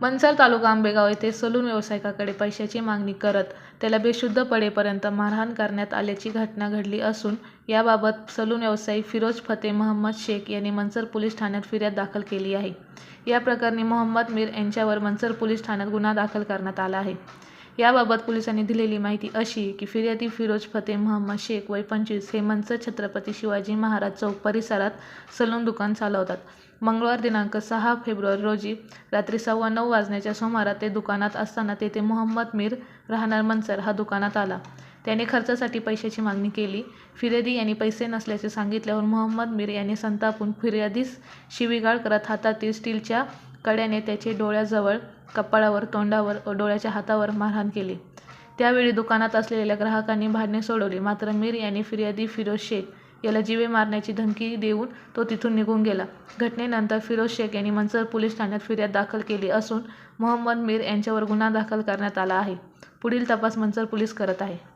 मनसर तालुका आंबेगाव येथे सलून व्यावसायिकाकडे पैशाची मागणी करत त्याला बेशुद्ध पडेपर्यंत मारहाण करण्यात आल्याची घटना घडली असून याबाबत सलून व्यावसायिक फिरोज फते महम्मद शेख यांनी मनसर पोलीस ठाण्यात फिर्याद दाखल केली आहे. या प्रकरणी मोहम्मद मीर यांच्यावर मनसर पोलीस ठाण्यात गुन्हा दाखल करण्यात आला आहे. याबाबत पोलिसांनी दिलेली माहिती अशी की फिर्यादी फिरोज फतेह महम्मद शेख वय पंचवीस हे मंच छत्रपती शिवाजी महाराज चौक परिसरात सलून दुकान चालवतात. मंगळवार दिनांक सहा फेब्रुवारी रोजी रात्री सव्वा नऊ वाजण्याच्या सुमारात ते दुकानात असताना तेथे मोहम्मद मीर राहणार मनसर हा दुकानात आला. त्याने खर्चासाठी पैशाची मागणी केली. फिर्यादी यांनी पैसे नसल्याचे सांगितल्यावर मोहम्मद मीर यांनी संतापून फिर्यादीस शिवीगाळ करत हातातील स्टीलच्या कड्याने त्याचे डोळ्याजवळ कपाळावर तोंडावर व डोळ्याच्या हातावर मारहाण केली. त्यावेळी दुकानात असलेल्या ग्राहकांनी भांडणे सोडवली. मात्र मीर यांनी फिर्यादी फिरोज शेख याला जीवे मारण्याची धमकी देऊन तो तिथून निघून गेला. घटनेनंतर फिरोज शेख यांनी मंचर पोलीस ठाण्यात फिर्याद दाखल केली असून मोहम्मद मीर यांच्यावर गुन्हा दाखल करण्यात आला आहे. पुढील तपास मंचर पोलीस करत आहे.